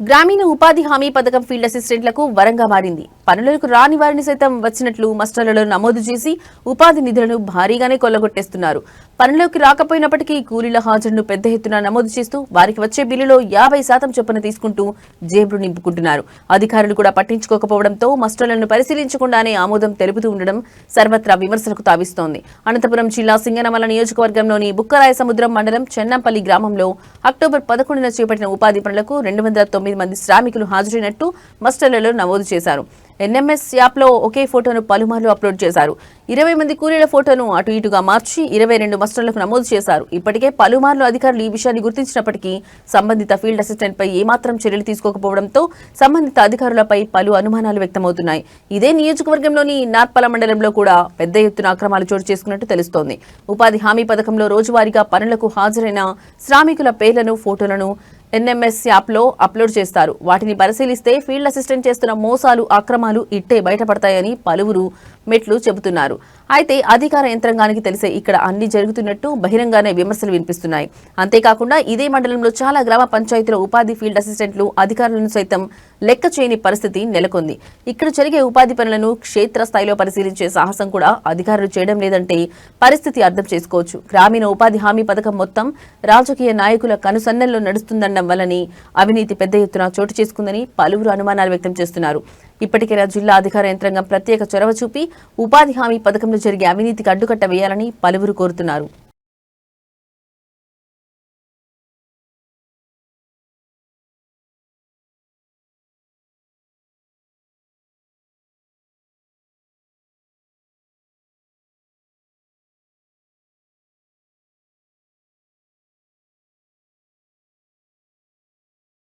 గ్రామీణ ఉపాధి హామీ పథకం ఫీల్డ్ అసిస్టెంట్లకు వరంగా మారింది. పనులకు రాని వారిని సైతం వచ్చినట్లు మస్టర్లలో నమోదు చేసి ఉపాధి నిధులను భారీగానే కొల్లగొట్టేస్తున్నారు. పనులకు రాకపోయినప్పటికీ కూలీల హాజరును పెద్ద ఎత్తున నమోదు చేస్తూ వారికి వచ్చే బిల్లులో యాభై శాతం చొప్పున తీసుకుంటూ జేబులు నింపుకుంటున్నారు. అధికారులు కూడా పట్టించుకోకపోవడంతో మస్టర్లను పరిశీలించకుండానే ఆమోదం తెలుపుతూ ఉండడం సర్వత్రా విమర్శలకు తావిస్తోంది. అనంతపురం జిల్లా సింగనమల నియోజకవర్గంలోని బుక్కరాయ సముద్రం మండలం చెన్నంపల్లి గ్రామంలో అక్టోబర్ పదకొండున చేపట్టిన ఉపాధి పనులకు రెండు వందల తొమ్మిది మంది శ్రామికులు హాజరైనట్టు మస్టర్లలో నమోదు చేశారు. ఎన్ఎంఎస్ యాప్లో ఒకే ఫోటోను పలుమార్లు అప్లోడ్ చేశారు. ఇరవై మంది కూలీల ఫోటోను అటు ఇటుగా మార్చి ఇరవై రెండు మస్టర్లకు నమోదు చేశారు. ఇప్పటికే పలుమార్లు అధికారులు ఈ విషయాన్ని గుర్తించినప్పటికీ సంబంధిత ఫీల్డ్ అసిస్టెంట్పై ఏమాత్రం చర్యలు తీసుకోకపోవడంతో సంబంధిత అధికారులపై పలు అనుమానాలు వ్యక్తమవుతున్నాయి. ఇదే నియోజకవర్గంలోని నార్పల మండలంలో కూడా పెద్ద ఎత్తున అక్రమాలు చోటు చేసుకున్నట్టు తెలుస్తోంది. ఉపాధి హామీ పథకంలో రోజువారీగా పనులకు హాజరైన శ్రామికుల పేర్లను ఫోటోలను ఎన్ఎంఎస్ యాప్లో అప్లోడ్ చేస్తారు. వాటిని పరిశీలిస్తే ఫీల్డ్ అసిస్టెంట్ చేస్తున్న మోసాలు అక్రమాలు ఇట్టే బయటపడతాయని పలువురు మెట్లు చెబుతున్నారు. అయితే అధికార యంత్రాంగానికి తెలిసే ఇక్కడ అన్ని జరుగుతున్నట్టు బహిరంగానే విమర్శలు వినిపిస్తున్నాయి. అంతేకాకుండా ఇదే మండలంలో చాలా గ్రామ పంచాయతీల ఉపాధి ఫీల్డ్ అసిస్టెంట్లు అధికారులను సైతం లెక్క చేయని పరిస్థితి నెలకొంది. ఇక్కడ జరిగే ఉపాధి పనులను క్షేత్రస్థాయిలో పరిశీలించే సాహసం కూడా అధికారులు చేయడం లేదంటే పరిస్థితి అర్థం చేసుకోవచ్చు. గ్రామీణ ఉపాధి హామీ పథకం మొత్తం రాజకీయ నాయకుల కనుసన్నల్లో నడుస్తుందనడం వల్లని అవినీతి పెద్ద ఎత్తున చోటు చేసుకుందని పలువురు అనుమానాలు వ్యక్తం చేస్తున్నారు. ఇప్పటికైనా జిల్లా అధికార యంత్రాంగం ప్రత్యేక చొరవ చూపి ఉపాధి హామీ పథకంలో జరిగే అవినీతికి అడ్డుకట్ట వేయాలని పలువురు కోరుతున్నారు.